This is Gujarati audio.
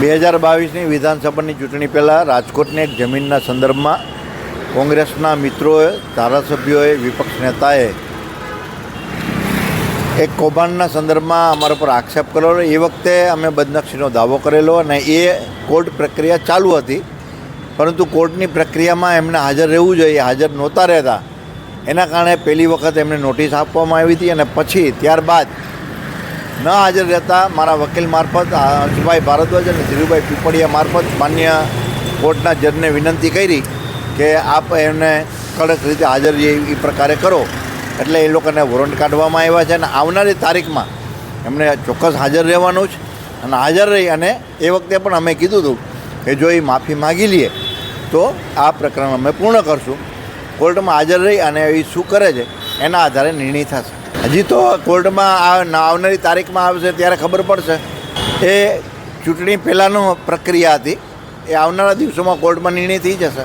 બે હજાર બાવીસની વિધાનસભાની ચૂંટણી પહેલાં રાજકોટને જમીનના સંદર્ભમાં કોંગ્રેસના મિત્રોએ, ધારાસભ્યોએ, વિપક્ષ નેતાએ એક કૌભાંડના સંદર્ભમાં અમારા પર આક્ષેપ કરેલો. એ વખતે અમે બદનક્ષીનો દાવો કરેલો અને એ કોર્ટ પ્રક્રિયા ચાલુ હતી. પરંતુ કોર્ટની પ્રક્રિયામાં એમને હાજર રહેવું જોઈએ. હાજર નહોતા રહેતા. એના કારણે પહેલી વખત એમને નોટિસ આપવામાં આવી હતી અને પછી ત્યારબાદ ન હાજર રહેતા મારા વકીલ મારફત હંસભાઈ ભારદ્વાજ અને ધીરુભાઈ પીપળિયા મારફત માન્ય કોર્ટના જજને વિનંતી કરી કે આપ એમને કડક રીતે હાજર એ પ્રકારે કરો. એટલે એ લોકોને વોરંટ કાઢવામાં આવ્યા છે અને આવનારી તારીખમાં એમને ચોક્કસ હાજર રહેવાનું છે અને હાજર રહી અને એ વખતે પણ અમે કીધું હતું કે જો એ માફી માગી લઈએ તો આ પ્રકરણ અમે પૂર્ણ કરશું. કોર્ટમાં હાજર રહી અને એ શું કરે છે એના આધારે નિર્ણય થશે. હજી તો કોર્ટમાં આ આવનારી તારીખમાં આવશે ત્યારે ખબર પડશે. એ ચૂંટણી પહેલાંનું પ્રક્રિયા હતી. એ આવનારા દિવસોમાં કોર્ટમાં નિર્ણય થઈ જશે.